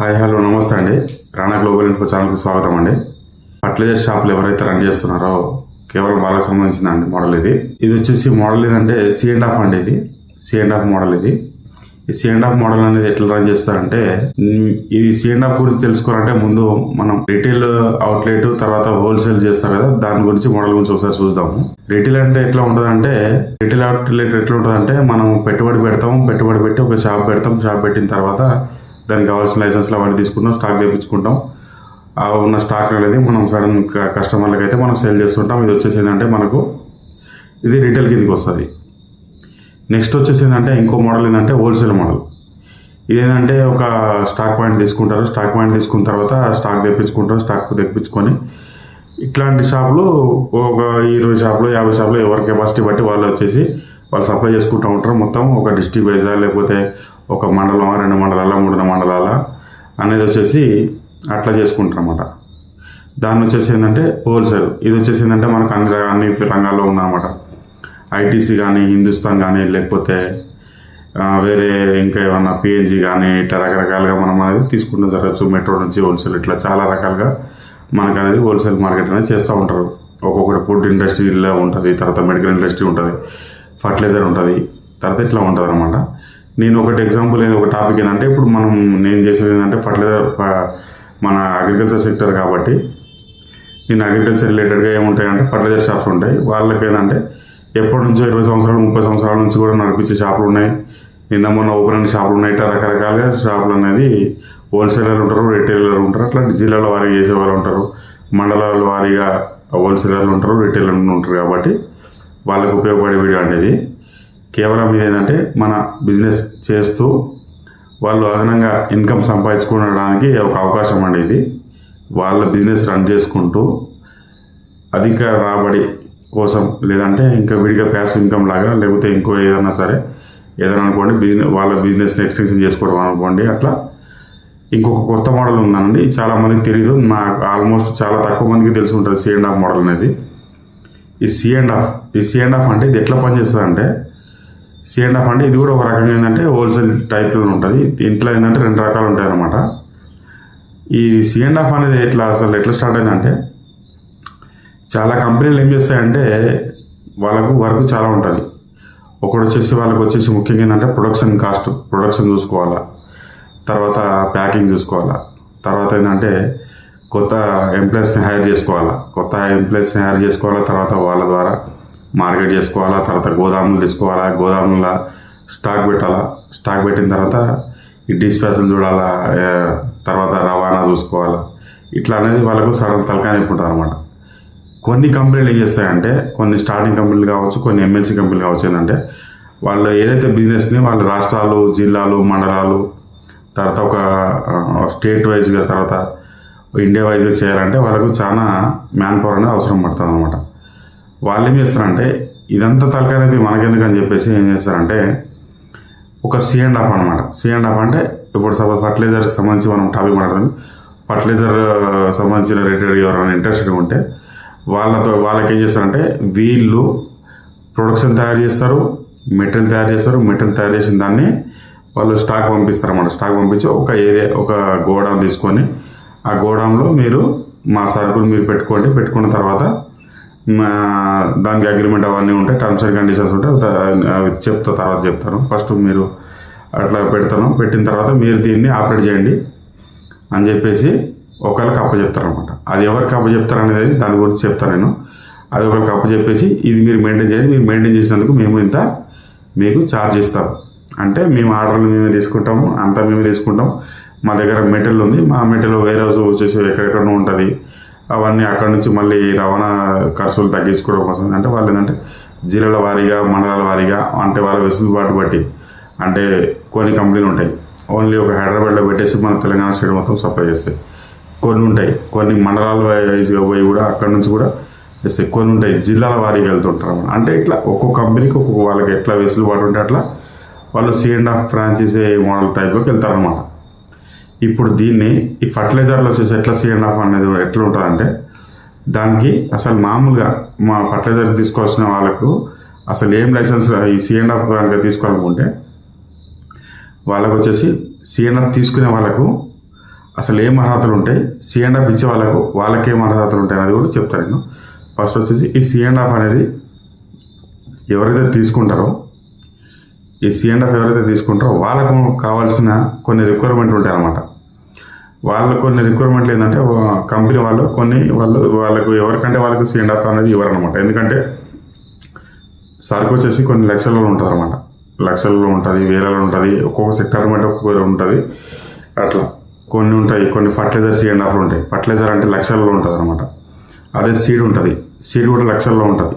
Hi hello నమస్తే అండి. Rana global info ఛానల్కి స్వాగతం అండి. ఫర్టిలైజర్ షాప్లు ఎవరైతే రన్ చేస్తున్నారో కేవలం వాళ్ళకి సంబంధించిన అండి మోడల్ ఇది. ఇది వచ్చేసి మోడల్ ఏంటంటే సి అండ్ హాఫ్ అండి ఇది. సి అండ్ హాఫ్ మోడల్ ఇది. ఈ సి అండ్ హాఫ్ మోడల్ అనేది ఎట్లా రన్ చేస్తారంటే ఇది సి అండ్ హాఫ్ గురించి తెలుసుకోవాలంటే ముందు మనం రిటైల్ అవుట్లెట్ తర్వాత హోల్సేల్ చేస్తారు కదా దాని గురించి మోడల్ గురించి ఒకసారి చూద్దాము. రిటైల్ అంటే ఎట్లా ఉంటుందంటే రిటైల్ అవుట్లెట్ ఎట్లా ఉంటుందంటే మనం పెట్టుబడి పెడతాం పెట్టుబడి పెట్టి ఒక షాప్ పెడతాం షాప్ పెట్టిన తర్వాత దానికి కావాల్సిన లైసెన్స్లు అవన్నీ తీసుకుంటాం స్టాక్ తెప్పించుకుంటాం. ఆ ఉన్న స్టాక్ అనేది మనం సడన్ కస్టమర్లకు అయితే మనం సేల్ చేస్తుంటాం. ఇది వచ్చేసి ఏంటంటే మనకు ఇది రిటైల్ కిందకి వస్తుంది. నెక్స్ట్ వచ్చేసి ఏంటంటే ఇంకో మోడల్ ఏంటంటే హోల్సేల్ మోడల్. ఇదేంటంటే ఒక స్టాక్ పాయింట్ తీసుకుంటారు. స్టాక్ పాయింట్ తీసుకున్న తర్వాత స్టాక్ తెప్పించుకుంటారు స్టాక్ తెప్పించుకొని ఇట్లాంటి షాపులు ఒక ఇరవై షాపులు యాభై షాపులు ఎవరి కెపాసిటీ బట్టి వాళ్ళు వచ్చేసి వాళ్ళు సప్లై చేసుకుంటూ ఉంటారు. మొత్తం ఒక డిస్టిక్ వైజా లేకపోతే ఒక మండలం రెండు మండలాల మూడు మండలాల అనేది వచ్చేసి అట్లా చేసుకుంటారు అనమాట దాన్ని వచ్చేసి ఏంటంటే హోల్సేల్ ఇది వచ్చేసి ఏంటంటే మనకు అన్ని అన్ని రంగాల్లో ఉందన్నమాట. ఐటీసీ కానీ హిందుస్థాన్ కానీ లేకపోతే వేరే ఇంకా ఏమన్నా పిఎన్జీ కానీ ఇట్లా రకరకాలుగా మనం అనేది తీసుకుంటూ జరగచ్చు. మెట్రో నుంచి హోల్సేల్ ఇట్లా చాలా రకాలుగా మనకు అనేది హోల్సేల్ మార్కెట్ అనేది చేస్తూ ఉంటారు. ఒక్కొక్కటి ఫుడ్ ఇండస్ట్రీలో ఉంటుంది తర్వాత మెడికల్ ఇండస్ట్రీ ఉంటుంది. ఫర్టిలైజర్ ఉంటుంది తర్వాత ఇట్లా ఉంటుంది అనమాట నేను ఒకటి ఎగ్జాంపుల్ ఏదో ఒక టాపిక్ ఏంటంటే ఇప్పుడు మనం నేను చేసేది ఏంటంటే ఫర్టిలైజర్ మన అగ్రికల్చర్ సెక్టర్ కాబట్టి నేను అగ్రికల్చర్ రిలేటెడ్గా ఏముంటాయంటే ఫర్టిలైజర్ షాప్స్ ఉంటాయి. వాళ్ళకి ఏంటంటే ఎప్పటి నుంచో ఇరవై సంవత్సరాలు ముప్పై సంవత్సరాల నుంచి కూడా నడిపించే షాపులు ఉన్నాయి. నిన్న మొన్న ఓపెన్ అయిన షాపులు ఉన్నాయి. ఇట్లా రకరకాలుగా షాపులు అనేది హోల్సేలర్ ఉంటారు రిటైలర్ ఉంటారు. అట్లా జిల్లాల వారీగా చేసే వాళ్ళు ఉంటారు. మండలాల వారీగా హోల్సేలర్లు ఉంటారు రిటైలర్లు ఉంటారు కాబట్టి వాళ్ళకు ఉపయోగపడే వీడియో అనేది కేవలం ఇది ఏంటంటే మన బిజినెస్ చేస్తూ వాళ్ళు అదనంగా ఇన్కమ్ సంపాదించుకోవడానికి ఒక అవకాశం అండి ఇది. వాళ్ళ బిజినెస్ రన్ చేసుకుంటూ అధిక రాబడి కోసం లేదంటే ఇంకా విడిగా ప్యాస్ ఇన్కమ్ లాగా లేకపోతే ఇంకో ఏదైనా సరే ఏదైనా అనుకోండి బిజినెస్ వాళ్ళ బిజినెస్ని ఎక్స్టెన్షన్ చేసుకోవడం అనుకోండి అట్లా ఇంకొక కొత్త మోడల్ ఉందండి చాలామందికి చాలా మందికి తెలియదు నాకు ఆల్మోస్ట్ చాలా తక్కువ మందికి తెలిసి ఉంటుంది సి అండ్ ఆఫ్ మోడల్ అనేది. ఈ సి అండ్ ఆఫ్ ఈ సి అండ్ అంటే ఇది ఎట్లా పనిచేస్తుంది అంటే సి అండ్ అంటే ఇది కూడా ఒక రకంగా ఏంటంటే హోల్సేల్ టైప్లో ఉంటుంది. దీంట్లో ఏంటంటే రెండు రకాలు ఉంటాయి అన్నమాట ఈ సి అండ్ అనేది ఎట్లా అసలు ఎట్లా స్టార్ట్ అయిందంటే చాలా కంపెనీలు ఏం చేస్తాయంటే వాళ్ళకు వర్క్ చాలా ఉంటుంది. ఒకటి వచ్చేసి వాళ్ళకి వచ్చేసి ముఖ్యంగా ఏంటంటే ప్రొడక్షన్ కాస్ట్ ప్రొడక్షన్ చూసుకోవాలా. తర్వాత ప్యాకింగ్ చూసుకోవాలా. తర్వాత ఏంటంటే కొత్త ఎంప్లాయీస్ని హైర్ చేసుకోవాలా. కొత్త ఎంప్లాయీస్ని హైర్ చేసుకోవాలా తర్వాత వాళ్ళ ద్వారా మార్కెట్ చేసుకోవాలా తర్వాత గోదాములు తీసుకోవాలా గోదాముల స్టాక్ పెట్టాలా స్టాక్ పెట్టిన తర్వాత ఈ డిస్పాచ్లు చూడాలా తర్వాత రవాణా చూసుకోవాలా. ఇట్లా అనేది వాళ్ళకు సడన్ తలకాయ నింపుంటారు అనమాట కొన్ని కంపెనీలు ఏం చేస్తాయంటే కొన్ని స్టార్టింగ్ కంపెనీలు కావచ్చు కొన్ని ఎమ్మెల్సీ కంపెనీలు కావచ్చు ఏంటంటే వాళ్ళు ఏదైతే బిజినెస్ని వాళ్ళ రాష్ట్రాలు జిల్లాలు మండలాలు తర్వాత ఒక స్టేట్ వైజ్గా తర్వాత ఇండియా వైజ్గా చేయాలంటే వాళ్ళకు చాలా మ్యాన్ పవర్ అనేది అవసరం పడుతుంది అనమాట వాళ్ళు ఏం చేస్తారంటే ఇదంతా తలకాయనకి మనకెందుకని చెప్పేసి ఏం చేస్తారంటే ఒక సి అండ్ ఆఫ్ అనమాట సి అండ్ ఆఫ్ అంటే ఇప్పుడు సపోజ్ ఫర్టిలైజర్కి సంబంధించి మనం టాపిక్ మాట్లాడుతుంది ఫర్టిలైజర్ సంబంధించిన రిలేటెడ్ ఎవరైనా ఇంట్రెస్టెడ్ ఉంటే వాళ్ళతో వాళ్ళకి ఏం చేస్తారంటే వీళ్ళు ప్రొడక్షన్ తయారు చేస్తారు మెటీరియల్ తయారు చేస్తారు మెటీరియల్ తయారు చేసిన దాన్ని వాళ్ళు స్టాక్ పంపిస్తారు అన్నమాట స్టాక్ పంపించి ఒక ఏరియా ఒక గోడౌన్ తీసుకొని ఆ గోడౌన్లో మీరు మా సరుకులు మీరు పెట్టుకోండి. పెట్టుకున్న తర్వాత దానికి అగ్రిమెంట్ అవన్నీ ఉంటాయి టర్మ్స్ అండ్ కండిషన్స్ ఉంటాయి అవి చెప్తా తర్వాత చెప్తాను. ఫస్ట్ మీరు అట్లా పెడతాను. పెట్టిన తర్వాత మీరు దీన్ని ఆపరేట్ చేయండి అని చెప్పేసి ఒకరికి అప్పచెప్తారనమాట అది ఎవరికి అప్పచెప్తారు అనేది దాని గురించి చెప్తాను నేను. అది ఒకరికి అప్పచెప్పేసి ఇది మీరు మెయింటైన్ చేయండి. మీరు మెయింటైన్ చేసినందుకు మేము ఇంత మీకు ఛార్జ్ ఇస్తాం. అంటే మేము ఆర్డర్లు మేమే తీసుకుంటాము అంతా మేమే తీసుకుంటాం. మా దగ్గర మెటీరియల్ ఉంది. మా మెటీరియల్ వేరే రోజు వచ్చేసి ఎక్కడెక్కడో ఉంటుంది. అవన్నీ అక్కడ నుంచి మళ్ళీ రవాణా ఖర్చులు తగ్గించుకోవడం కోసం. అంటే వాళ్ళు ఏంటంటే జిల్లాల వారీగా మండలాల వారీగా అంటే వాళ్ళ వెసులుబాటు బట్టి అంటే కొన్ని కంపెనీలు ఉంటాయి. ఓన్లీ ఒక హైదరాబాద్లో పెట్టేసి మన తెలంగాణ స్టేట్ మొత్తం సప్లై చేస్తాయి. కొన్ని ఉంటాయి. కొన్ని మండలాల వైజ్గా పోయి కూడా అక్కడ నుంచి కూడా వేస్తాయి కొన్ని ఉంటాయి. జిల్లాల వారీగా వెళ్తుంటారు అంటే ఇట్లా ఒక్కొక్క కంపెనీకి ఒక్కొక్క వాళ్ళకి ఎట్లా వెసులుబాటు ఉంటే అట్లా వాళ్ళు C and F franchise model టైప్లోకి వెళ్తారనమాట ఇప్పుడు దీన్ని ఈ ఫర్టిలైజర్లో వచ్చేసి ఎట్లా సి ఆఫ్ అనేది ఎట్లా ఉంటుందంటే దానికి అసలు మామూలుగా మా ఫర్టిలైజర్ తీసుకోవాల్సిన వాళ్ళకు అసలు ఏం లైసెన్స్ ఈ సి ఆఫ్ కనుక తీసుకోవాలనుకుంటే వాళ్ళకు వచ్చేసి సిఎన్ఆర్ తీసుకునే వాళ్ళకు అసలు ఏం అర్హతలు ఉంటాయి సి ఆఫ్ ఇచ్చే వాళ్ళకు వాళ్ళకి ఏం అర్హతలు ఉంటాయి అనేది కూడా చెప్తాను నేను. ఫస్ట్ వచ్చేసి ఈ సి ఆఫ్ అనేది ఎవరైతే తీసుకుంటారో ఈ సి ఆఫ్ ఎవరైతే తీసుకుంటారో వాళ్ళకు కావాల్సిన కొన్ని రిక్వైర్మెంట్ ఉంటాయి అన్నమాట వాళ్ళు కొన్ని రిక్వైర్మెంట్లు ఏంటంటే కంపెనీ వాళ్ళు కొన్ని వాళ్ళు వాళ్ళకు ఎవరికంటే వాళ్ళకి సెండ్ ఆఫ్ అనేది ఇవ్వరనమాట ఎందుకంటే సరుకు వచ్చేసి కొన్ని లక్షలలో ఉంటారనమాట అనమాట లక్షలలో ఉంటుంది వేలలో ఉంటుంది ఒక్కొక్క సెక్టర్ బట్టి ఒక్కొక్క ఉంటుంది. అట్లా. కొన్ని ఉంటాయి కొన్ని ఫర్టిలైజర్ సి ఆఫ్లు ఉంటాయి. ఫర్టిలైజర్ అంటే లక్షల్లో ఉంటుంది అనమాట అదే సీడ్ ఉంటుంది. సీడ్ కూడా లక్షల్లో ఉంటుంది.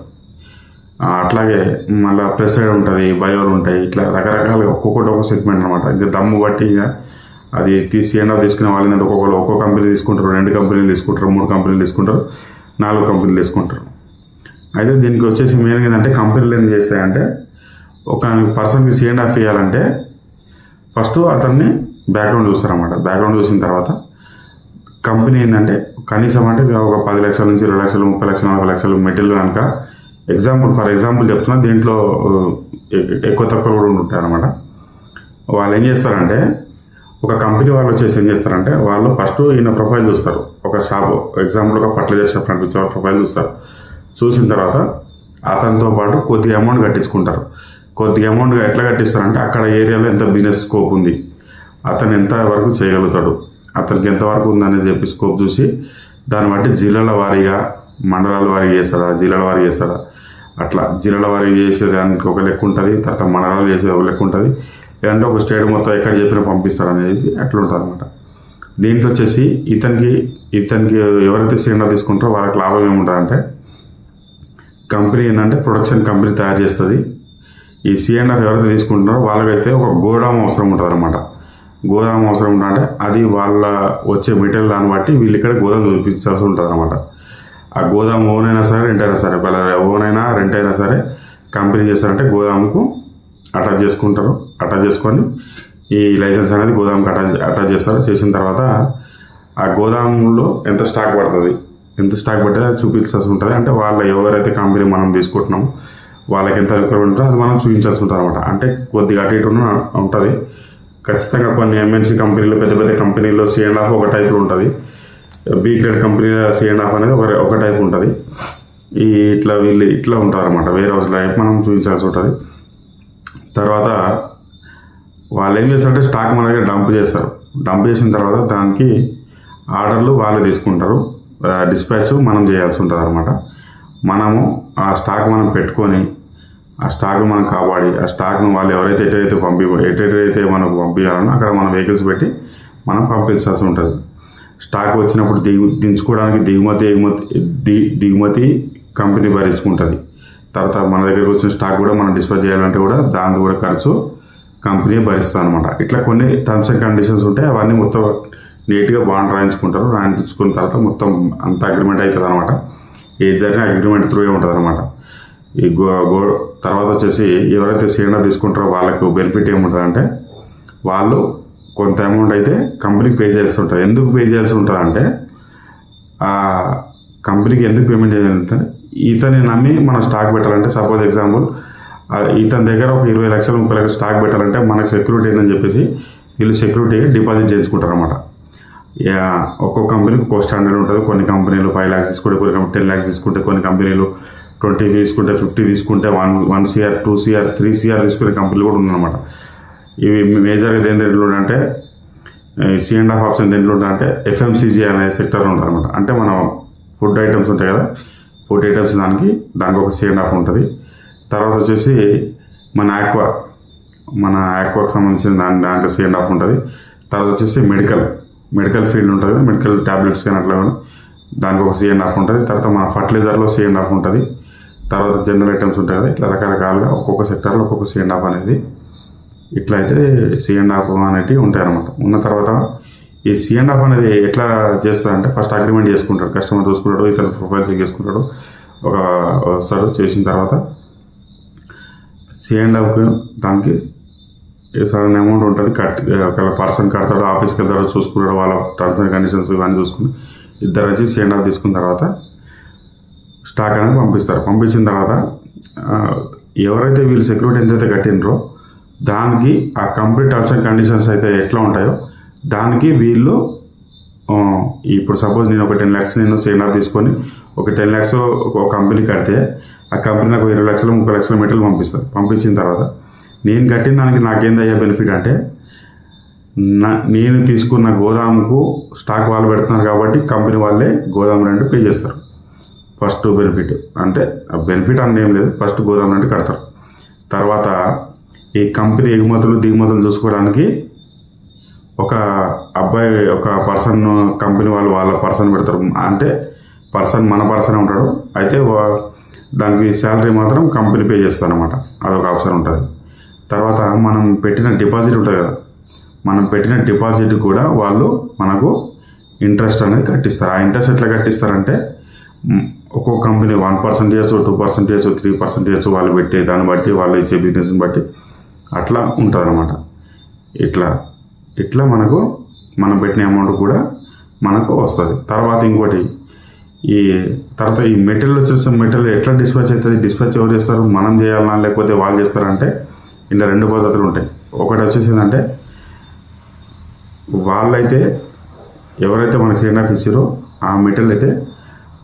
అట్లాగే మళ్ళీ ప్రెసైడ్ ఉంటుంది బయోలు ఉంటాయి. ఇట్లా రకరకాలుగా ఒక్కొక్కటి ఒక్కొక్క సెగ్మెంట్ అనమాట ఇంకా దమ్ము బట్టి ఇక అది తీసి ఎండ్ ఆఫ్ తీసుకునే వాళ్ళు ఏంటంటే ఒక్కొక్కరు ఒక్కో కంపెనీ తీసుకుంటారు రెండు కంపెనీలు తీసుకుంటారు మూడు కంపెనీలు తీసుకుంటారు నాలుగు కంపెనీలు తీసుకుంటారు. అయితే దీనికి వచ్చేసి మెయిన్ ఏంటంటే కంపెనీలు ఏం చేస్తాయంటే ఒక పర్సన్కి సి అండ్ ఆఫ్ ఇవ్వాలంటే ఫస్ట్ అతన్ని బ్యాక్గ్రౌండ్ చూస్తారన్నమాట. బ్యాక్గ్రౌండ్ చూసిన తర్వాత కంపెనీ ఏంటంటే కనీసం అంటే ఒక పది లక్షల నుంచి ఇరవై లక్షలు ముప్పై లక్షలు నలభై లక్షలు మెటీరియల్ కనుక ఎగ్జాంపుల్ ఫర్ ఎగ్జాంపుల్ చెప్తున్నా దీంట్లో ఎక్కువ తక్కువ కూడా ఉంటాయి అనమాట వాళ్ళు ఏం చేస్తారంటే ఒక కంపెనీ వాళ్ళు వచ్చేసి ఏం చేస్తారంటే వాళ్ళు ఫస్ట్ ఈయన ప్రొఫైల్ చూస్తారు. ఒక షాప్ ఎగ్జాంపుల్ ఒక ఫర్టిలైజర్ షాప్ నడిపించే ప్రొఫైల్ చూస్తారు. చూసిన తర్వాత అతనితో పాటు కొద్దిగా అమౌంట్ కట్టించుకుంటారు. కొద్దిగా అమౌంట్ ఎట్లా కట్టిస్తారంటే అక్కడ ఏరియాలో ఎంత బిజినెస్ స్కోప్ ఉంది అతను ఎంత వరకు చేయగలుగుతాడు అతనికి ఎంతవరకు ఉందనేది చెప్పి స్కోప్ చూసి దాన్ని బట్టి జిల్లాల వారీగా మండలాల వారీగా చేస్తారా జిల్లాల వారీగా చేస్తారా అట్లా జిల్లాల వారీగా చేసేదానికి ఒక లెక్క ఉంటుంది తర్వాత మండలాలు చేసేది ఒక లెక్క ఉంటుంది లేదంటే ఒక స్టేట్ మొత్తం ఎక్కడ చెప్పినా పంపిస్తారు అనేది అట్లా ఉంటుంది అనమాట దీంట్లో వచ్చేసి ఇతనికి ఇతనికి ఎవరైతే సిలిండర్ తీసుకుంటారో వాళ్ళకి లాభం ఏముంటుందంటే కంపెనీ ఏంటంటే ప్రొడక్షన్ కంపెనీ తయారు చేస్తుంది. ఈ సిలిండర్ ఎవరైతే తీసుకుంటున్నారో వాళ్ళకైతే ఒక గోడాం అవసరం ఉంటుంది అనమాట గోదాం అవసరం ఉంటుందంటే అది వాళ్ళ వచ్చే మెటీరియల్ దాన్ని బట్టి వీళ్ళు ఇక్కడ గోదాం చూపించాల్సి ఉంటుంది అనమాట ఆ గోదాం ఓన్ అయినా సరే రెంట్ అయినా సరే వాళ్ళ ఓన్ అయినా రెంట్ అయినా సరే కంపెనీ చేస్తారంటే గోదాముకు అటాచ్ చేసుకుంటారు. అటాచ్ చేసుకొని ఈ లైసెన్స్ అనేది గోదాంకి అటాచ్ అటాచ్ చేస్తారు. చేసిన తర్వాత ఆ గోదాంలో ఎంత స్టాక్ పడుతుంది? ఎంత స్టాక్ పడితే అది చూపించాల్సి ఉంటుంది. అంటే వాళ్ళ ఎవరైతే కంపెనీ మనం తీసుకుంటున్నామో వాళ్ళకి ఎంత రిక్వైర్మెంట్ ఉంటుందో అది మనం చూపించాల్సి ఉంటుంది అనమాట అంటే కొద్దిగా అటు ఇటు ఉంటుంది. ఖచ్చితంగా కొన్ని ఎంఎన్సీ కంపెనీలు పెద్ద పెద్ద కంపెనీలో సి అండ్ ఆఫ్ ఒక టైప్లో ఉంటుంది. B grade company C and F అనేది ఒక ఒక టైప్ ఉంటుంది. ఈ ఇట్లా వీళ్ళు ఇట్లా ఉంటారు అనమాట వేరే హౌస్ లైఫ్ మనం చూపించాల్సి ఉంటుంది. తర్వాత వాళ్ళు ఏం చేస్తారంటే స్టాక్ మన దగ్గర డంప్ చేస్తారు. డంప్ చేసిన తర్వాత దానికి ఆర్డర్లు వాళ్ళు తీసుకుంటారు. డిస్పాచ్ మనం చేయాల్సి ఉంటుంది అనమాట మనము ఆ స్టాక్ మనం పెట్టుకొని ఆ స్టాక్ మనం కాపాడి ఆ స్టాక్ను వాళ్ళు ఎవరైతే ఎటైతే పంపి ఎటైతే మనకు పంపించాలనో అక్కడ మనం వెహికల్స్ పెట్టి మనం పంపించాల్సి ఉంటుంది. స్టాక్ వచ్చినప్పుడు దిగు దించుకోవడానికి దిగుమతి ఎగుమతి ది దిగుమతి కంపెనీ భరించుకుంటుంది. తర్వాత మన దగ్గరికి వచ్చిన స్టాక్ కూడా మనం డిస్పాచ్ చేయాలంటే కూడా దాని కూడా ఖర్చు కంపెనీ భరిస్తుంది అనమాట ఇట్లా కొన్ని టర్మ్స్ అండ్ కండిషన్స్ ఉంటాయి అవన్నీ మొత్తం నీట్గా బాండ్ రాయించుకుంటారు. రాయించుకున్న తర్వాత మొత్తం అంత అగ్రిమెంట్ అవుతుంది అనమాట ఏ జరిగిన అగ్రిమెంట్ త్రూ ఉంటుంది అనమాట ఈ గో గో తర్వాత వచ్చేసి ఎవరైతే సిలిండర్ తీసుకుంటారో వాళ్ళకు బెనిఫిట్ ఏముంటుందంటే వాళ్ళు కొంత అమౌంట్ అయితే కంపెనీకి పే చేయాల్సి ఉంటుంది. ఎందుకు పే చేయాల్సి ఉంటుంది అంటే కంపెనీకి ఎందుకు పేమెంట్ చేయాలంటే ఇతని నమ్మి మనం స్టాక్ పెట్టాలంటే సపోజ్ ఎగ్జాంపుల్ ఇతని దగ్గర ఒక ఇరవై లక్షలు ముప్పై లక్షలు స్టాక్ పెట్టాలంటే మనకు సెక్యూరిటీ ఏందని చెప్పేసి వీళ్ళు సెక్యూరిటీ డిపాజిట్ చేయించుకుంటారు అనమాట ఒక్కొక్క కంపెనీకి ఒక్కో స్టాండర్డ్ ఉంటుంది. కొన్ని కంపెనీలు ఫైవ్ ల్యాక్స్ తీసుకుంటే కొన్ని కంపెనీ టెన్ ల్యాక్స్ తీసుకుంటే కొన్ని కంపెనీలు ట్వంటీ తీసుకుంటే ఫిఫ్టీ తీసుకుంటే one one CR two CR three CR తీసుకునే కంపెనీలు కూడా ఉందన్నమాట. ఇవి మేజర్గా దేని దేంట్లో అంటే సి అండ్ హాఫ్ ఆప్షన్ దేంట్లో అంటే ఎఫ్ఎంసీజీ అనే సెక్టర్లో ఉంటారనమాట అనమాట అంటే మనం ఫుడ్ ఐటమ్స్ ఉంటాయి కదా ఫుడ్ ఐటమ్స్ దానికి దానికి ఒక సి అండ్ హాఫ్ ఉంటుంది. తర్వాత వచ్చేసి మన ఆక్వా మన ఆక్వాకి సంబంధించిన దాని దాంట్లో సి అండ్ హాఫ్ ఉంటుంది. తర్వాత వచ్చేసి మెడికల్ మెడికల్ ఫీల్డ్ ఉంటుంది. మెడికల్ ట్యాబ్లెట్స్ కానీ అట్లా దానికి ఒక సిఎన్ అండ్ హాఫ్ ఉంటుంది. తర్వాత మన ఫర్టిలైజర్లో సిఎన్ అండ్ హాఫ్ ఉంటుంది. తర్వాత జనరల్ ఐటమ్స్ ఉంటాయి కదా ఇట్లా రకరకాలుగా ఒక్కొక్క సెక్టర్లో ఒక్కొక్క సిఎన్ అండ్ హాఫ్ అనేది ఇట్లా అయితే సిఎన్ అండ్ హాఫ్ అనేటివి ఉంటాయి అనమాట ఉన్న తర్వాత ఈ సిఎన్ అండ్ హాఫ్ అనేది ఎట్లా చేస్తారంటే ఫస్ట్ అగ్రిమెంట్ చేసుకుంటాడు. కస్టమర్ చూసుకుంటాడు ఇతర ప్రొఫైల్ చెక్ చేసుకుంటాడు. ఒక వస్తాడు చేసిన తర్వాత సి అండ్ హాఫ్కి దానికి సరైన అమౌంట్ ఉంటుంది కట్ ఒక పర్సన్ కడతాడు ఆఫీస్కి వెళ్తాడో చూసుకుంటాడు వాళ్ళ టర్మ్స్ అండ్ కండిషన్స్ కానీ చూసుకుని ఇద్దరు వచ్చి సి అండ్ తీసుకున్న తర్వాత స్టాక్ అనేది పంపిస్తారు. పంపించిన తర్వాత ఎవరైతే వీళ్ళు సెక్యూరిటీ ఎంతైతే కట్టినరో దానికి ఆ కంప్లీట్ టర్మ్స్ అండ్ కండిషన్స్ అయితే ఎట్లా ఉంటాయో దానికి వీళ్ళు ఇప్పుడు సపోజ్ నేను ఒక టెన్ ల్యాక్స్ నేను సెకండ్ తీసుకొని ఒక టెన్ ల్యాక్స్ ఒక కంపెనీ కడితే ఆ కంపెనీ నాకు ఇరవై లక్షలు ముప్పై లక్షల మెటీరియల్ పంపిస్తారు. పంపించిన తర్వాత నేను కట్టిన దానికి నాకేంది అయ్యే బెనిఫిట్ అంటే నా నేను తీసుకున్న గోదాముకు స్టాక్ వాళ్ళు పెడుతున్నారు కాబట్టి కంపెనీ వాళ్ళే గోదాము రెంట్ పే చేస్తారు. ఫస్ట్ బెనిఫిట్ అంటే ఆ బెనిఫిట్ అని ఏం లేదు ఫస్ట్ గోదాం రెండు కడతారు. తర్వాత ఈ కంపెనీ ఎగుమతులు దిగుమతులు చూసుకోవడానికి ఒక అబ్బాయి ఒక పర్సన్ కంపెనీ వాళ్ళు వాళ్ళ పర్సన్ పెడతారు. అంటే పర్సన్ మన పర్సనే ఉంటాడు. అయితే వా- దానికి శాలరీ మాత్రం కంపెనీ పే చేస్తుంది అనమాట అదొక ఆప్షన్ ఉంటుంది. తర్వాత మనం పెట్టిన డిపాజిట్ ఉంటుంది కదా. మనం పెట్టిన డిపాజిట్ కూడా వాళ్ళు మనకు ఇంట్రెస్ట్ అనేది కట్టిస్తారు. ఆ ఇంట్రెస్ట్ ఎట్లా కట్టిస్తారంటే మ్, ఒక్కొక్క కంపెనీ వన్ పర్సెంట్ చేయొచ్చు టూ పర్సెంట్ చేయొచ్చు త్రీ పర్సెంట్ చేయొచ్చు వాళ్ళు పెట్టే దాన్ని బట్టి వాళ్ళు ఇచ్చే బిజినెస్ని బట్టి అట్లా ఉంటుంది అనమాట ఇట్లా ఇట్లా మనకు మనం పెట్టిన అమౌంట్ కూడా మనకు వస్తుంది. తర్వాత ఇంకోటి ఈ తర్వాత ఈ మెటీరియల్ వచ్చేసి మెటీరియల్ ఎట్లా డిస్పాచ్ అవుతుంది? డిస్పాచ్ ఎవరు చేస్తారు? మనం చేయాలన్నా లేకపోతే వాళ్ళు చేస్తారంటే ఇలా రెండు పద్ధతులు ఉంటాయి. ఒకటి వచ్చేసి ఏంటంటే వాళ్ళైతే ఎవరైతే మనకి సెకండ్ ఆఫ్ ఇచ్చారో ఆ మెటీరియల్ అయితే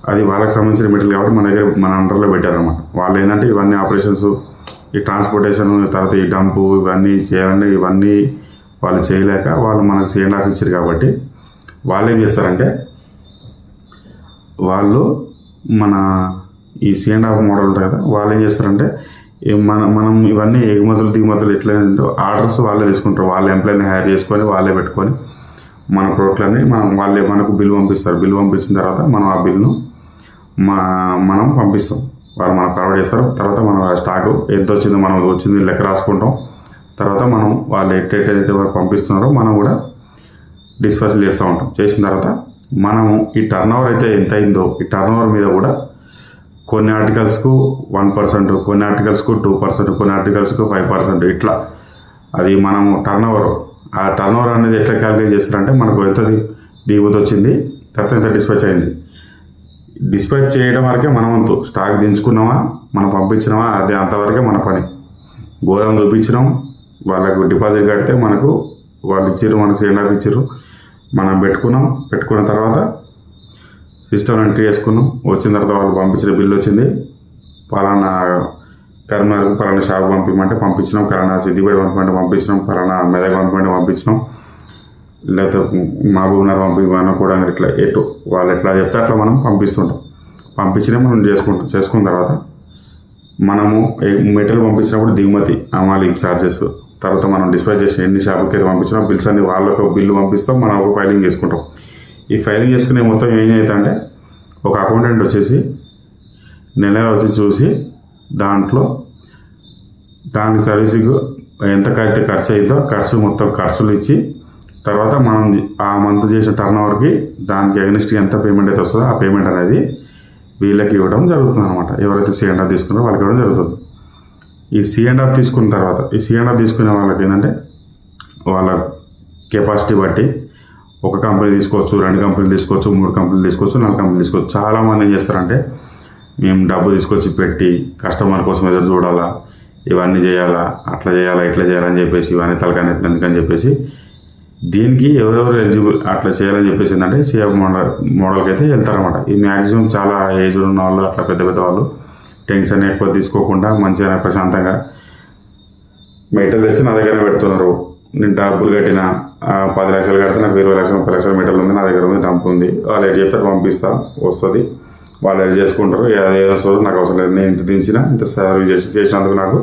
అది వాళ్ళకి సంబంధించిన మెటీరియల్ కాబట్టి మన దగ్గర మన అండర్లో పెట్టారనమాట వాళ్ళు ఏంటంటే ఇవన్నీ ఆపరేషన్స్ ఈ ట్రాన్స్పోర్టేషన్ తర్వాత ఈ డంపు ఇవన్నీ చేయాలంటే ఇవన్నీ వాళ్ళు చేయలేక వాళ్ళు మనకు సీఎండాఫ్ ఇచ్చారు కాబట్టి వాళ్ళు ఏం చేస్తారంటే వాళ్ళు మన ఈ సీఎండాఫ్ మోడల్ ఉంటుంది కదా వాళ్ళు ఏం చేస్తారంటే మన మనం ఇవన్నీ ఎగుమతులు దిగుమతులు ఎట్లా ఆర్డర్స్ వాళ్ళే తీసుకుంటారు. వాళ్ళ ఎంప్లాయీని హైర్ చేసుకొని వాళ్ళే పెట్టుకొని మన ప్రోడక్ట్లన్నీ మనం వాళ్ళే మనకు బిల్ పంపిస్తారు. బిల్ పంపించిన తర్వాత మనం ఆ బిల్ను మా మనం పంపిస్తాం. వాళ్ళు మనకు ఫార్వర్డ్ చేస్తారు. తర్వాత మనం ఆ స్టాక్ ఎంత వచ్చిందో మనం వచ్చింది లెక్క రాసుకుంటాం. తర్వాత మనం వాళ్ళు ఎట్టేటైతే ఎట్ పంపిస్తున్నారో మనం కూడా డిస్పాచ్ చేస్తూ ఉంటాం. చేసిన తర్వాత మనము ఈ టర్న్ ఓవర్ అయితే ఎంత అయిందో ఈ టర్న్ ఓవర్ మీద కూడా కొన్ని ఆర్టికల్స్కు వన్ పర్సెంట్ కొన్ని ఆర్టికల్స్కు టూ పర్సెంట్ కొన్ని ఆర్టికల్స్కు ఫైవ్ పర్సెంట్ ఇట్లా. అది మనం టర్న్ ఓవర్ ఆ టర్న్ ఓవర్ అనేది ఎట్లా క్యాలిక్యులేట్ చేస్తారంటే మనకు ఎంత దిగుబడి వచ్చింది తర్వాత ఎంత డిస్పాచ్ అయింది. డిస్పాచ్ చేయడం వరకే మన వంతు. స్టాక్ దించుకున్నామా మనం పంపించినామా అది అంతవరకే మన పని. గోదాం చూపించినాం వాళ్ళకు డిపాజిట్ కడితే మనకు వాళ్ళు ఇచ్చారు మనకు సిలిండర్ ఇచ్చారు మనం పెట్టుకున్నాం. పెట్టుకున్న తర్వాత సిస్టమ్ ఎంట్రీ చేసుకున్నాం. వచ్చిన తర్వాత వాళ్ళు పంపించిన బిల్లు వచ్చింది. పలానా కరీంనగర్కు పలానా షాప్ పంపించమంటే పంపించినాం. కరోనా సిద్దిపేట పంపమంటే పంపించినాం. పలానా మెదక్ పంపమంటే పంపించినాం. లేకపోతే మహబూబ్నగర్ పంపించమని కూడా ఇట్లా ఎటు వాళ్ళు ఎట్లా చెప్తే అట్లా మనం పంపిస్తుంటాం. పంపించినా మనం చేసుకుంటాం చేసుకున్న తర్వాత మనము మెటీరియల్ పంపించినప్పుడు దిగుమతి అమాలి ఛార్జెస్ తర్వాత మనం డిస్పాచ్ చేసి ఎన్ని షాపులకి అయితే పంపించినా బిల్స్ అన్ని వాళ్ళకు బిల్లు పంపిస్తాం మనం ఒక ఫైలింగ్ చేసుకుంటాం. ఈ ఫైలింగ్ చేసుకునే మొత్తం ఏం అవుతుందంటే ఒక అకౌంటెంట్ వచ్చేసి నెల నెల వచ్చి చూసి దాంట్లో దాని సర్వీసింగ్ ఎంత అయితే ఖర్చు అయిందో ఖర్చు మొత్తం ఖర్చులు ఇచ్చి తర్వాత మనం ఆ మంత్ చేసిన టర్న్ ఓవర్కి దానికి అగెనిస్ట్గా ఎంత పేమెంట్ అయితే వస్తుందో ఆ పేమెంట్ అనేది వీళ్ళకి ఇవ్వడం జరుగుతుంది అనమాట ఎవరైతే సిలిండర్ తీసుకున్నారో వాళ్ళకి ఇవ్వడం జరుగుతుంది. ఈ సి అండ్ ఆఫ్ తీసుకున్న తర్వాత ఈ సి అండ్ ఆఫ్ తీసుకునే వాళ్ళకి ఏంటంటే వాళ్ళ కెపాసిటీ బట్టి ఒక కంపెనీ తీసుకోవచ్చు రెండు కంపెనీలు తీసుకోవచ్చు మూడు కంపెనీలు తీసుకోవచ్చు నాలుగు కంపెనీలు తీసుకోవచ్చు. చాలామంది ఏం చేస్తారంటే మేము డబ్బు తీసుకొచ్చి పెట్టి కస్టమర్ కోసం ఎదురు చూడాలా ఇవన్నీ చేయాలా అట్లా చేయాలా ఇట్లా చేయాలని చెప్పేసి ఇవన్నీ తలకాని ఎందుకని చెప్పేసి దీనికి ఎవరెవరు ఎలిజిబుల్ అట్లా చేయాలని చెప్పేసి ఏంటంటే సిఎఫ్ మోడల్ మోడల్కి అయితే వెళ్తారనమాట ఈ మ్యాక్సిమం చాలా ఏజ్ ఉన్న వాళ్ళు అట్లా పెద్ద పెద్ద వాళ్ళు టెన్షన్ ఎక్కువ తీసుకోకుండా మంచిగా ప్రశాంతంగా మెటల్ తెచ్చి నా దగ్గర పెడుతున్నారు. నేను డబ్బులు కట్టిన పది లక్షలు కడితే నాకు ఇరవై లక్షలు ముప్పై లక్షల మీటర్లు ఉంది నా దగ్గర ఉంది డంప్ ఉంది. వాళ్ళు ఎటు చెప్తారు పంపిస్తా వస్తుంది. వాళ్ళు ఎడ్ చేసుకుంటారు ఏదో వస్తుందో నాకు అవసరం లేదు. నేను ఇంత దించిన ఇంత సర్వీస్ చేసి చేసినందుకు నాకు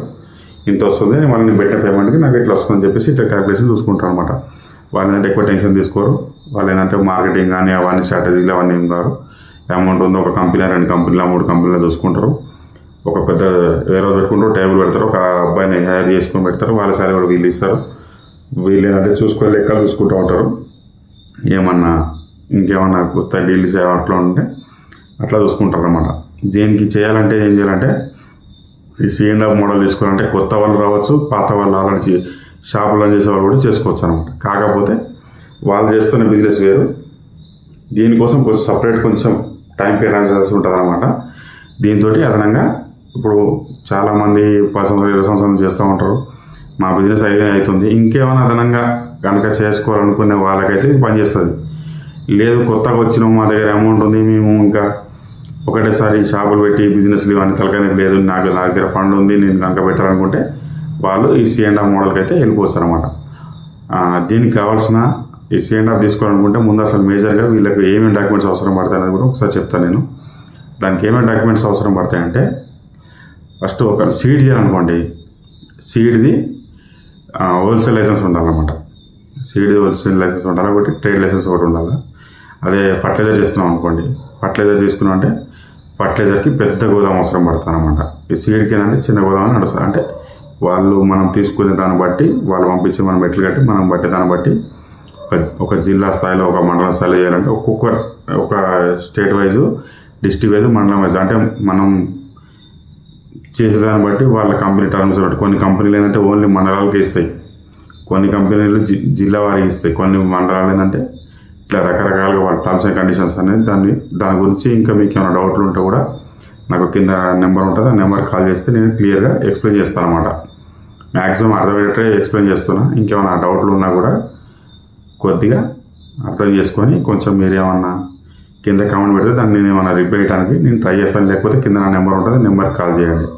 ఇంత వస్తుంది. మళ్ళీ నేను పెట్టిన పేమెంట్కి నాకు ఇట్లా వస్తుందని చెప్పేసి ఇట్లా క్యాల్కులేషన్ చూసుకుంటారు అనమాట వాళ్ళు ఏంటంటే ఎక్కువ టెన్షన్ తీసుకోరు. వాళ్ళు ఏంటంటే మార్కెటింగ్ కానీ అవన్నీ స్ట్రాటజీలు అవన్నీ ఏం కాదు. అమౌంట్ ఉంది ఒక కంపెనీ రెండు కంపెనీలు మూడు కంపెనీలు చూసుకుంటారు. ఒక పెద్ద వేరే రోజు పెట్టుకుంటూ టేబుల్ పెడతారు ఒక అబ్బాయిని హైర్ చేసుకుని పెడతారు వాళ్ళ సాలరీ కూడా వీళ్ళు ఇస్తారు. వీళ్ళు ఏంటంటే చూసుకొని లెక్కలు చూసుకుంటూ ఉంటారు. ఏమన్నా ఇంకేమన్నా కొత్త డీల్స్ అట్లా ఉంటే అట్లా చూసుకుంటారు అనమాట దీనికి చేయాలంటే ఏం చేయాలంటే ఈ సీఎండ్ మోడల్ తీసుకోవాలంటే కొత్త వాళ్ళు రావచ్చు పాత వాళ్ళు ఆల్రెడీ షాపులో చేసే వాళ్ళు కూడా చేసుకోవచ్చు అనమాట కాకపోతే వాళ్ళు చేస్తున్న బిజినెస్ వేరు. దీనికోసం కొంచెం సపరేట్ కొంచెం టైం కేటాయించాల్సి ఉంటుంది అనమాట దీంతో అదనంగా ఇప్పుడు చాలామంది పది సంవత్సరాలు ఇరవై సంవత్సరాలు చేస్తూ ఉంటారు. మా బిజినెస్ అయితే అవుతుంది. ఇంకేమైనా అదనంగా కనుక చేసుకోవాలనుకునే వాళ్ళకైతే ఇది పనిచేస్తుంది. లేదు కొత్తగా వచ్చినాం మా దగ్గర అమౌంట్ ఉంది. మేము ఇంకా ఒకటేసారి షాపులు పెట్టి బిజినెస్లు ఇవన్నీ తలకనే లేదు. నాకు నా దగ్గర ఫండ్ ఉంది. నేను కనుక పెట్టాలనుకుంటే వాళ్ళు ఈ సిఎండ్ ఆఫ్ మోడల్కి అయితే వెళ్ళిపోవచ్చు అనమాట దీనికి కావాల్సిన ఈ సిఎండ్ ఆఫ్ తీసుకోవాలనుకుంటే ముందు అసలు మేజర్గా వీళ్ళకి ఏమేమి డాక్యుమెంట్స్ అవసరం పడతాయి అనేది కూడా ఒకసారి చెప్తాను నేను. దానికి ఏమేమి డాక్యుమెంట్స్ అవసరం పడతాయంటే ఫస్ట్ ఒక సీడ్ చేయాలనుకోండి. సీడ్ది హోల్సేల్ లైసెన్స్ ఉండాలన్నమాట. సీడ్ హోల్సేల్ లైసెన్స్ ఉండాలి? ఒకటి ట్రేడ్ లైసెన్స్ ఒకటి ఉండాలి? అదే ఫర్టిలైజర్ చేస్తున్నాం అనుకోండి. ఫర్టిలైజర్ తీసుకున్నాం అంటే ఫర్టిలైజర్కి పెద్ద గోదాం అవసరం పడుతుంది అనమాట ఈ సీడ్కి ఏంటంటే చిన్న గోదాం నడుస్తుంది. అంటే వాళ్ళు మనం తీసుకునే దాన్ని బట్టి వాళ్ళు పంపించి మనం మెట్లు కట్టి మనం బట్టి దాన్ని బట్టి ఒక ఒక జిల్లా స్థాయిలో ఒక మండలం స్థాయిలో చేయాలంటే ఒక్కొక్క ఒక స్టేట్ వైజు డిస్టిక్ వైజ్ మండలం వైజ్. అంటే మనం చేసేదాన్ని బట్టి వాళ్ళ కంపెనీ టర్మ్స్ బట్టి. కొన్ని కంపెనీలు ఏంటంటే ఓన్లీ మండలాలకి ఇస్తాయి. కొన్ని కంపెనీలు జి జిల్లా వారికి ఇస్తాయి. కొన్ని మండలాలు ఏంటంటే ఇట్లా రకరకాలుగా వాళ్ళ టర్మ్స్ అండ్ కండిషన్స్ అనేది దాన్ని దాని గురించి ఇంకా మీకు ఏమైనా డౌట్లు ఉంటే కూడా నాకు కింద నెంబర్ ఉంటుంది. ఆ నెంబర్ కాల్ చేస్తే నేను క్లియర్గా ఎక్స్ప్లెయిన్ చేస్తాను అనమాట మ్యాక్సిమం అర్థమయ్యేటట్టే ఎక్స్ప్లెయిన్ చేస్తున్నా. ఇంకేమైనా డౌట్లు ఉన్నా కూడా కొద్దిగా అర్థం చేసుకొని కొంచెం మీరేమన్నా కింద కామెంట్ పెడితే దాన్ని నేను ఏమైనా రిపేర్ చేయడానికి నేను ట్రై చేస్తాను. లేకపోతే కింద నా నెంబర్ ఉంటుంది నెంబర్కి కాల్ చేయండి.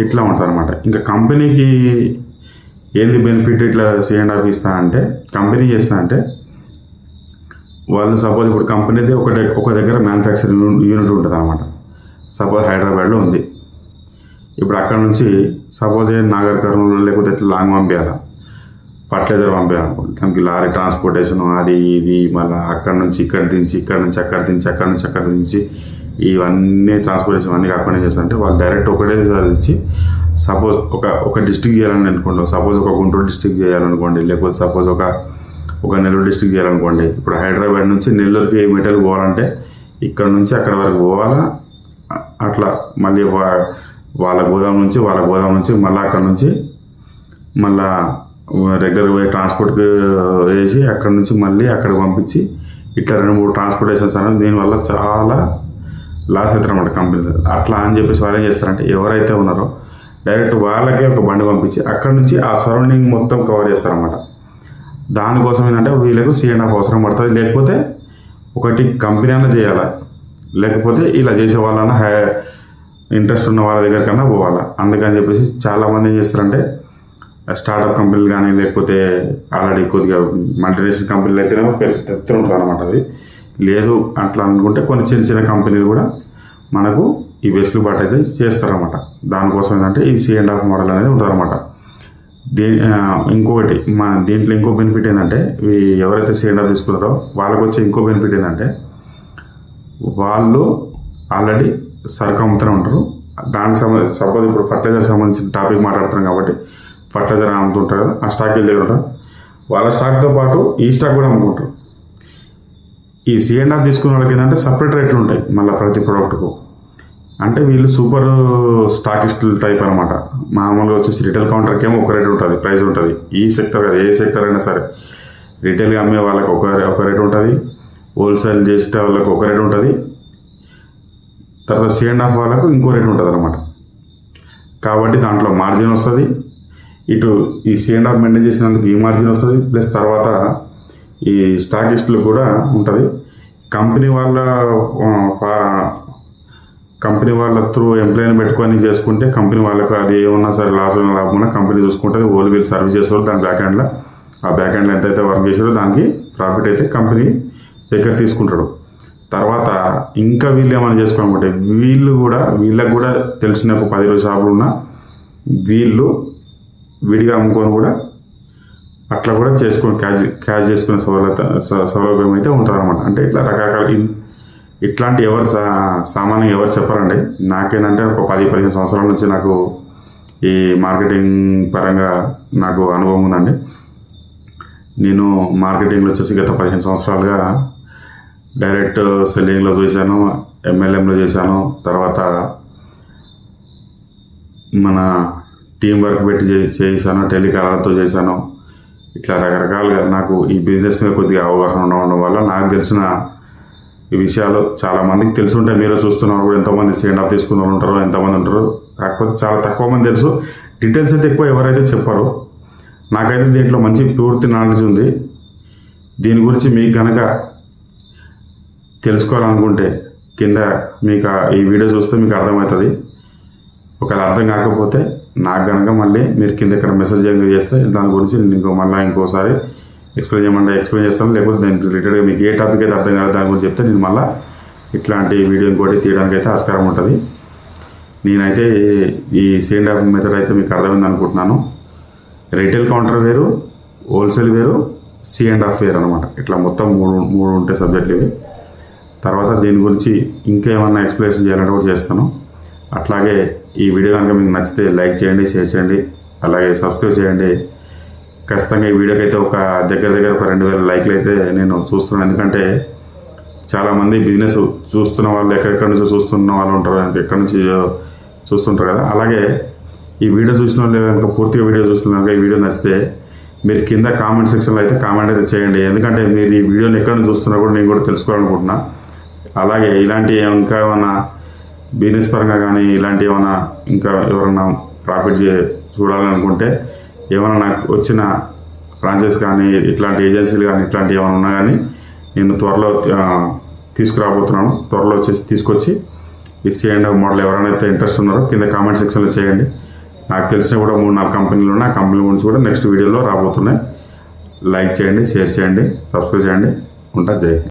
ఇట్లా ఉంటుంది అనమాట ఇంకా కంపెనీకి ఏంది బెనిఫిట్ ఇట్లా సిఎండ్ ఆఫ్ ఇస్తా అంటే కంపెనీ చేస్తా అంటే వాళ్ళు సపోజ్ ఇప్పుడు కంపెనీది ఒక ఒక దగ్గర మ్యానుఫ్యాక్చరింగ్ యూనిట్ ఉంటుంది అనమాట సపోజ్ హైదరాబాద్లో ఉంది. ఇప్పుడు అక్కడ నుంచి సపోజ్ నాగర్ కర్నూలు లేకపోతే ఇట్లా లాంగ్ పంపించాలా ఫర్టిలైజర్ పంపించాలనుకోండి దానికి లారీ ట్రాన్స్పోర్టేషన్ అది ఇది మళ్ళీ అక్కడ నుంచి ఇక్కడ దించి ఇక్కడ నుంచి అక్కడ దించి అక్కడ నుంచి అక్కడ దించి ఇవన్నీ ట్రాన్స్పోర్టేషన్ అన్నీ కాకుండా ఏం చేస్తారంటే వాళ్ళు డైరెక్ట్ ఒకటే ఇచ్చి సపోజ్ ఒక ఒక డిస్టిక్ చేయాలని అనుకోండి. సపోజ్ ఒక గుంటూరు డిస్టిక్ చేయాలనుకోండి. లేకపోతే సపోజ్ ఒక ఒక నెల్లూరు డిస్టిక్ చేయాలనుకోండి. ఇప్పుడు హైదరాబాద్ నుంచి నెల్లూరుకి ఏ మెటీరియల్ పోవాలంటే ఇక్కడ నుంచి అక్కడ వరకు పోవాలా? అట్లా మళ్ళీ వా- వాళ్ళ గోదాం నుంచి వాళ్ళ గోదాం నుంచి మళ్ళీ అక్కడ నుంచి మళ్ళా రెగ్యులర్ పోయి ట్రాన్స్పోర్ట్కి వేసి అక్కడ నుంచి మళ్ళీ అక్కడ పంపించి ఇట్లా రెండు మూడు ట్రాన్స్పోర్టేషన్స్ అనేది దీనివల్ల చాలా లాస్ అవుతారు అనమాట కంపెనీ అట్లా అని చెప్పేసి వాళ్ళు ఏం చేస్తారంటే ఎవరైతే ఉన్నారో డైరెక్ట్ వాళ్ళకే ఒక బండి పంపించి అక్కడ నుంచి ఆ సరౌండింగ్ మొత్తం కవర్ చేస్తారనమాట దానికోసం ఏంటంటే వీళ్ళకు సీఎన్ ఆఫ్ అవసరం పడుతుంది. లేకపోతే ఒకటి కంపెనీ అయినా చేయాలా? లేకపోతే ఇలా చేసే వాళ్ళన్నా హై ఇంట్రెస్ట్ ఉన్న వాళ్ళ దగ్గర కన్నా పోవాలా? అందుకని చెప్పేసి చాలామంది ఏం చేస్తారంటే స్టార్టప్ కంపెనీలు కానీ లేకపోతే ఆల్రెడీ కొద్దిగా మల్టీనేషనల్ కంపెనీలు అయితేనేమో పెద్ద ఉంటారు అనమాట అది లేదు అట్లా అనుకుంటే కొన్ని చిన్న చిన్న కంపెనీలు కూడా మనకు ఈ వెసులుబాటు అయితే చేస్తారన్నమాట. దానికోసం ఏంటంటే ఈ సి అండ్ ఆఫ్ మోడల్ అనేది ఉంటుందన్నమాట దీ ఇంకొకటి మా దీంట్లో ఇంకో బెనిఫిట్ ఏంటంటే ఎవరైతే సి అండ్ ఆఫ్ తీసుకున్నారో వాళ్ళకి వచ్చే ఇంకో బెనిఫిట్ ఏంటంటే వాళ్ళు ఆల్రెడీ సరుకు అమ్ముతూనే ఉంటారు. దానికి సంబంధించి సపోజ్ ఇప్పుడు ఫర్టిలైజర్ సంబంధించిన టాపిక్ మాట్లాడుతున్నాం కాబట్టి ఫర్టిలైజర్ అమ్ముతుంటారు కదా ఆ స్టాక్ వెళ్ళి ఉంటారు. వాళ్ళ స్టాక్తో పాటు ఈ స్టాక్ కూడా అమ్ముకుంటారు. ఈ సి అండ్ ఆఫ్ తీసుకున్న వాళ్ళకి ఏంటంటే సపరేట్ రేట్లు ఉంటాయి మళ్ళీ ప్రతి ప్రోడక్ట్కు అంటే వీళ్ళు సూపర్ స్టాకిస్టుల టైప్ అనమాట మామూలుగా వచ్చేసి రిటైల్ కౌంటర్కి ఏమో ఒక రేట్ ఉంటుంది ప్రైస్ ఉంటుంది. ఈ సెక్టర్ కాదు ఏ సెక్టర్ అయినా సరే. రిటైల్గా అమ్మే వాళ్ళకి ఒక ఒక రేట్ ఉంటుంది. హోల్సేల్ చేసే వాళ్ళకి ఒక రేట్ ఉంటుంది. తర్వాత సి అండ్ ఆఫ్ వాళ్ళకు ఇంకో రేట్ ఉంటుంది అనమాట కాబట్టి దాంట్లో మార్జిన్ వస్తుంది. ఇటు ఈ సి అండ్ ఆఫ్ మెయింటైన్ చేసినందుకు ఈ మార్జిన్ వస్తుంది. ప్లస్ తర్వాత ఈ స్టాకిస్టులు కూడా ఉంటుంది. కంపెనీ వాళ్ళ కంపెనీ వాళ్ళ త్రూ ఎంప్లాయీని పెట్టుకొని చేసుకుంటే కంపెనీ వాళ్ళకు అది ఏమన్నా సరే లాస్ అయినా లాభం కంపెనీ చూసుకుంటుంది. ఓన్లీ వీళ్ళు సర్వీస్ చేస్తారు దాని బ్యాక్ హ్యాండ్లో ఆ బ్యాక్ హ్యాండ్లో ఎంతైతే అయితే వర్క్ చేసారో దానికి ప్రాఫిట్ అయితే కంపెనీ దగ్గర తీసుకుంటాడు. తర్వాత ఇంకా వీళ్ళు ఏమైనా చేసుకోవాలనుకుంటే వీళ్ళు కూడా వీళ్ళకి కూడా తెలిసిన ఒక పది రోజు షాపులు ఉన్నా వీళ్ళు విడిగా అమ్ముకొని కూడా అట్లా కూడా చేసుకుని క్యాచ్ క్యాచ్ చేసుకునే సౌలత స- సౌలభ్యం అయితే ఉంటుంది అనమాట అంటే ఇట్లా రకరకాల ఇట్లాంటి ఎవరు సా- సామాన్యంగా ఎవరు చెప్పరండి. నాకేంటంటే ఒక పది పదిహేను సంవత్సరాల నుంచి నాకు ఈ మార్కెటింగ్ పరంగా నాకు అనుభవం ఉందండి. నేను మార్కెటింగ్లో వచ్చేసి గత పదిహేను సంవత్సరాలుగా డైరెక్ట్ సెల్లింగ్లో చేశాను ఎంఎల్ఎంలో చేశాను తర్వాత మన టీం వర్క్ పెట్టి చేశాను టెలికాలర్తో చేశాను ఇట్లా రకరకాలుగా నాకు ఈ బిజినెస్ మీద కొద్దిగా అవగాహన ఉండడం వల్ల నాకు తెలిసిన ఈ విషయాలు చాలామందికి తెలుసుంటే తెలిసి మీరు చూస్తున్నారు కూడా ఎంతోమంది సెకండ్ ఆఫ్ తీసుకున్న వాళ్ళు ఉంటారు ఎంతమంది ఉంటారు. కాకపోతే చాలా తక్కువ మంది తెలుసు. డీటెయిల్స్ అయితే ఎక్కువ ఎవరైతే చెప్పారో. నాకైతే దీంట్లో మంచి పూర్తి నాలెడ్జ్ ఉంది. దీని గురించి మీకు కనుక తెలుసుకోవాలనుకుంటే కింద మీకు ఈ వీడియో చూస్తే మీకు అర్థమవుతుంది. ఒకవేళ అర్థం కాకపోతే నాకు కనుక మళ్ళీ మీరు కింద ఇక్కడ మెసేజ్ చేస్తే దాని గురించి నేను ఇంకో మళ్ళీ ఇంకోసారి ఎక్స్ప్లెయిన్ చేయమంటే ఎక్స్ప్లెయిన్ చేస్తాను. లేకపోతే దానికి రిలేటెడ్గా మీకు ఏ టాపిక్ అయితే అర్థం కాదు దాని గురించి చెప్తే నేను మళ్ళీ ఇట్లాంటి వీడియో ఇంకోటి తీయడానికి అయితే ఆస్కారం ఉంటుంది. నేనైతే ఈ సేమ్ డాప్ మెథడ్ అయితే మీకు అర్థమైంది అనుకుంటున్నాను. రిటైల్ కౌంటర్ వేరు హోల్సేల్ వేరు సి అండ్ హాఫ్ వేర్ అనమాట ఇట్లా మొత్తం మూడు మూడు ఉంటాయి సబ్జెక్టులు ఇవి. తర్వాత దీని గురించి ఇంకేమన్నా ఎక్స్ప్లెనేషన్ చేయాలంటే కూడా చేస్తాను. అట్లాగే ఈ వీడియో కనుక మీకు నచ్చితే లైక్ చేయండి షేర్ చేయండి అలాగే సబ్స్క్రైబ్ చేయండి. ఖచ్చితంగా ఈ వీడియోకి అయితే ఒక దగ్గర దగ్గర ఒక రెండు వేల లైక్లు అయితే నేను చూస్తున్నాను. ఎందుకంటే చాలామంది బిజినెస్ చూస్తున్న వాళ్ళు ఎక్కడెక్కడి నుంచో చూస్తున్న వాళ్ళు ఉంటారు. ఎక్కడి నుంచి చూస్తుంటారు కదా. అలాగే ఈ వీడియో చూసిన వాళ్ళు కనుక పూర్తిగా వీడియో చూసిన కనుక ఈ వీడియో నచ్చితే మీరు కింద కామెంట్ సెక్షన్లో అయితే కామెంట్ అయితే చేయండి. ఎందుకంటే మీరు ఈ వీడియోని ఎక్కడ నుంచి చూస్తున్నా కూడా నేను కూడా తెలుసుకోవాలనుకుంటున్నా. అలాగే ఇలాంటి ఇంకా ఏమైనా బిజినెస్ పరంగా కానీ ఇలాంటి ఏమైనా ఇంకా ఎవరైనా ప్రాఫిట్ చే చూడాలనుకుంటే ఏమైనా నాకు వచ్చిన బ్రాంచెస్ కానీ ఇట్లాంటి ఏజెన్సీలు కానీ ఇట్లాంటివి ఏమైనా ఉన్నా కానీ నేను త్వరలో తీసుకురాబోతున్నాను. త్వరలో వచ్చేసి తీసుకొచ్చి ఈ సిఎండ్ మోడల్ ఎవరైనా ఇంట్రెస్ట్ ఉన్నారో కింద కామెంట్ సెక్షన్లో చేయండి. నాకు తెలిసిన కూడా మూడు నాలుగు కంపెనీలు ఉన్నాయి. ఆ కంపెనీల గురించి కూడా నెక్స్ట్ వీడియోలో రాబోతున్నాయి. లైక్ చేయండి షేర్ చేయండి సబ్స్క్రైబ్ చేయండి. ఉంటా జై